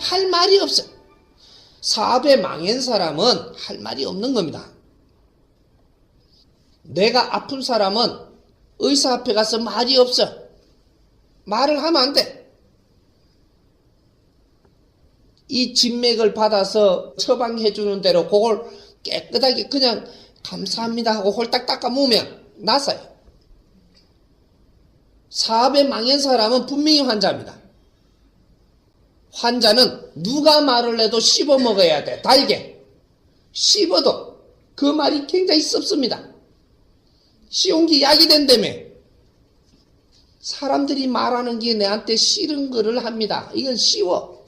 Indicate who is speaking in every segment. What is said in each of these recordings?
Speaker 1: 할 말이 없어. 사업에 망한 사람은 할 말이 없는 겁니다. 내가 아픈 사람은 의사 앞에 가서 말이 없어. 말을 하면 안 돼. 이 진맥을 받아서 처방해 주는 대로 그걸 깨끗하게 그냥 감사합니다 하고 홀딱 닦아 모으면 나서요. 사업에 망한 사람은 분명히 환자입니다. 환자는 누가 말을 해도 씹어 먹어야 돼. 달게. 씹어도 그 말이 굉장히 습습니다. 쉬운 게 약이 된다며. 사람들이 말하는 게 내한테 싫은 거를 합니다. 이건 쉬워.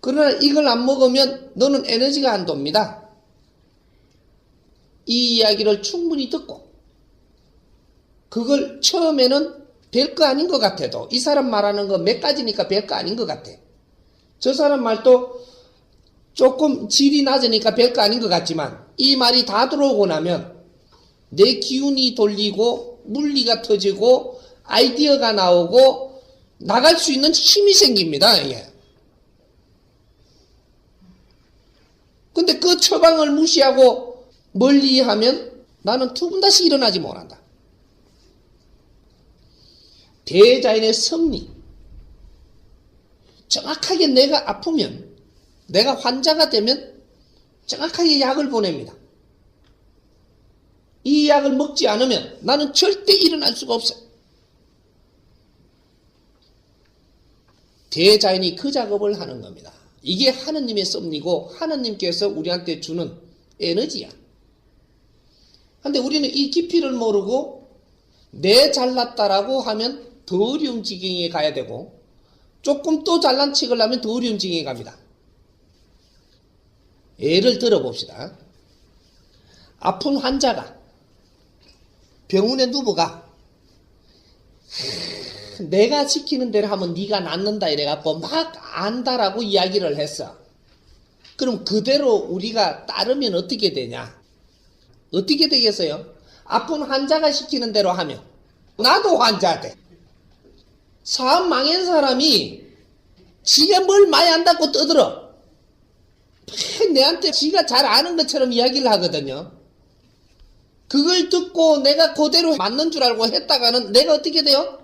Speaker 1: 그러나 이걸 안 먹으면 너는 에너지가 안 돕니다. 이 이야기를 충분히 듣고 그걸 처음에는 별거 아닌 것 같아도 이 사람 말하는 거 몇 가지니까 별거 아닌 것 같아. 저 사람 말도 조금 질이 낮으니까 별거 아닌 것 같지만 이 말이 다 들어오고 나면 내 기운이 돌리고 물리가 터지고 아이디어가 나오고 나갈 수 있는 힘이 생깁니다. 이게. 근데 그 처방을 무시하고 멀리 하면 나는 두분 다시 일어나지 못한다. 대자연의 섭리. 정확하게 내가 아프면, 내가 환자가 되면 정확하게 약을 보냅니다. 이 약을 먹지 않으면 나는 절대 일어날 수가 없어요. 대자연이 그 작업을 하는 겁니다. 이게 하느님의 섭리고 하느님께서 우리한테 주는 에너지야. 근데 우리는 이 깊이를 모르고 내 잘났다라고 하면 더 어려운 지경에 가야 되고 조금 또 잘난 척을 하면 더 어려운 지경에 갑니다. 예를 들어봅시다. 아픈 환자가 병원에 누워가 내가 시키는 대로 하면 네가 낫는다 이래갖고 막 안다라고 이야기를 했어. 그럼 그대로 우리가 따르면 어떻게 되냐? 어떻게 되겠어요? 아픈 환자가 시키는 대로 하면 나도 환자 돼. 사업 망한 사람이 지가 뭘 많이 안다고 떠들어. 내한테 지가 잘 아는 것처럼 이야기를 하거든요. 그걸 듣고 내가 그대로 맞는 줄 알고 했다가는 내가 어떻게 돼요?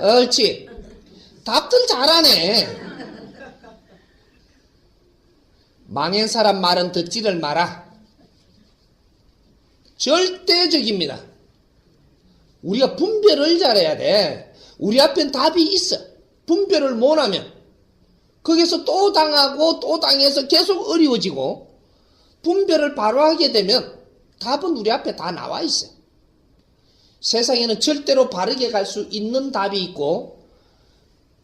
Speaker 1: 옳지. 답들 잘하네. 망한 사람 말은 듣지를 마라. 절대적입니다. 우리가 분별을 잘해야 돼. 우리 앞엔 답이 있어. 분별을 못하면 거기서 또 당하고 또 당해서 계속 어려워지고 분별을 바로 하게 되면 답은 우리 앞에 다 나와 있어. 세상에는 절대로 바르게 갈 수 있는 답이 있고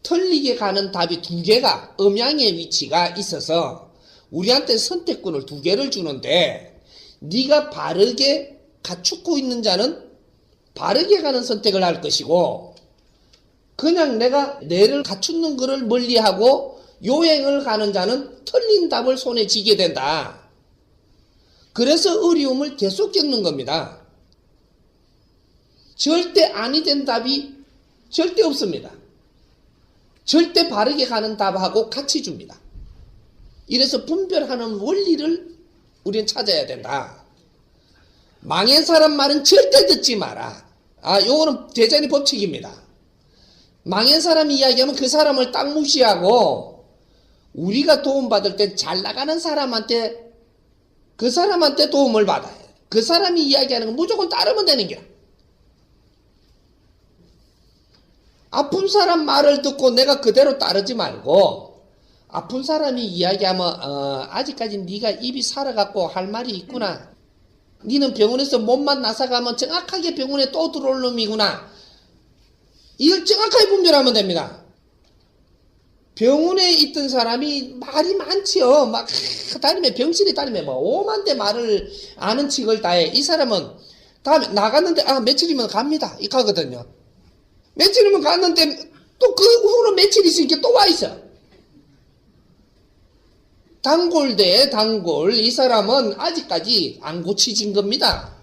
Speaker 1: 틀리게 가는 답이 두 개가 음양의 위치가 있어서 우리한테 선택권을 두 개를 주는데 네가 바르게 갖추고 있는 자는 바르게 가는 선택을 할 것이고 그냥 내가 뇌를 갖추는 것을 멀리하고 요행을 가는 자는 틀린 답을 손에 쥐게 된다. 그래서 어려움을 계속 겪는 겁니다. 절대 아니 된 답이 절대 없습니다. 절대 바르게 가는 답하고 같이 줍니다. 이래서 분별하는 원리를 우리는 찾아야 된다. 망한 사람 말은 절대 듣지 마라. 아, 요거는 대전의 법칙입니다. 망한 사람이 이야기하면 그 사람을 딱 무시하고 우리가 도움받을 때잘 나가는 사람한테 그 사람한테 도움을 받아야 돼. 그 사람이 이야기하는 건 무조건 따르면 되는 거야. 아픈 사람 말을 듣고 내가 그대로 따르지 말고 아픈 사람이 이야기하면 어, 아직까지 네가 입이 살아갖고 할 말이 있구나. 니는 병원에서 몸만 나사가면 정확하게 병원에 또 들어올 놈이구나. 이걸 정확하게 분별하면 됩니다. 병원에 있던 사람이 말이 많지요. 막 다니면 병실에 다니면 뭐 오만 대 말을 아는 척을 다해. 이 사람은 다음에 나갔는데 아 며칠이면 갑니다. 이 가거든요. 며칠이면 갔는데 또 그 후로 며칠 있으니까 또 와 있어. 단골 대 단골 이 사람은 아직까지 안 고치진 겁니다.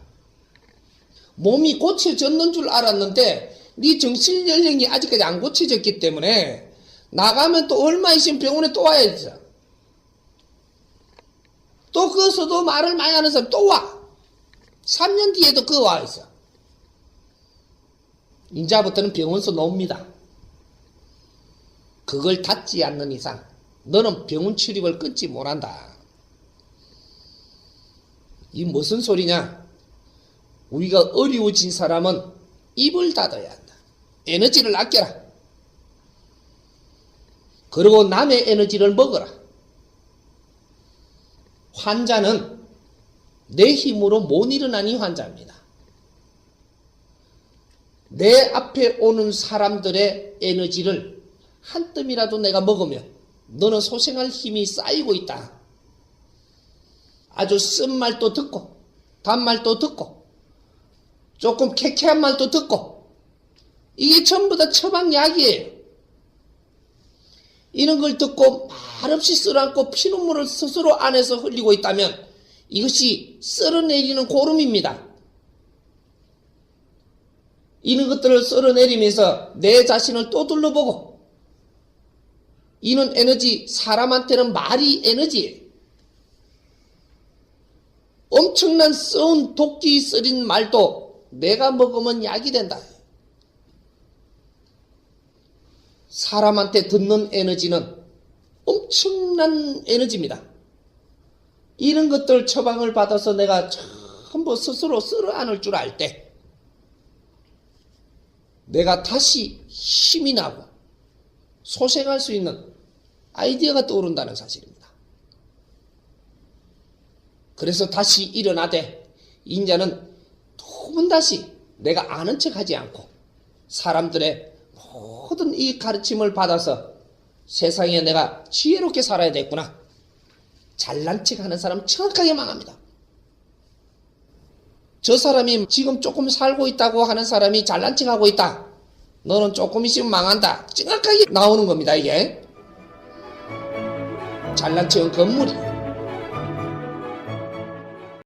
Speaker 1: 몸이 고쳐졌는 줄 알았는데 네 정신 연령이 아직까지 안 고쳐졌기 때문에 나가면 또 얼마 있으면 병원에 또 와야 되죠. 또 거기서도 말을 많이 하는 사람 또 와. 3년 뒤에도 그거 와 있어. 인자부터는 병원서 놉니다. 그걸 닫지 않는 이상 너는 병원 출입을 끊지 못한다. 이 무슨 소리냐? 우리가 어려워진 사람은 입을 닫아야 한다. 에너지를 아껴라. 그리고 남의 에너지를 먹어라. 환자는 내 힘으로 못 일어나니 환자입니다. 내 앞에 오는 사람들의 에너지를 한 뜸이라도 내가 먹으면 너는 소생할 힘이 쌓이고 있다. 아주 쓴 말도 듣고, 단말도 듣고, 조금 캐캐한 말도 듣고, 이게 전부 다 처방약이에요. 이런 걸 듣고 말없이 쓸어안고 피눈물을 스스로 안에서 흘리고 있다면 이것이 쓸어내리는 고름입니다. 이런 것들을 쓸어내리면서 내 자신을 또 둘러보고 이는 에너지, 사람한테는 말이 에너지예요. 엄청난 썩은 도끼 쓰린 말도 내가 먹으면 약이 된다. 사람한테 듣는 에너지는 엄청난 에너지입니다. 이런 것들 처방을 받아서 내가 전부 스스로 쓸어 안을 줄 알 때, 내가 다시 힘이 나고 소생할 수 있는 아이디어가 떠오른다는 사실입니다. 그래서 다시 일어나되, 인자는 두 번 다시 내가 아는 척 하지 않고 사람들의 모든 이 가르침을 받아서 세상에 내가 지혜롭게 살아야 되겠구나. 잘난 척 하는 사람 정확하게 망합니다. 저 사람이 지금 조금 살고 있다고 하는 사람이 잘난 척 하고 있다. 너는 조금 있으면 망한다. 정확하게 나오는 겁니다, 이게. 잘난 척은 건물이에요.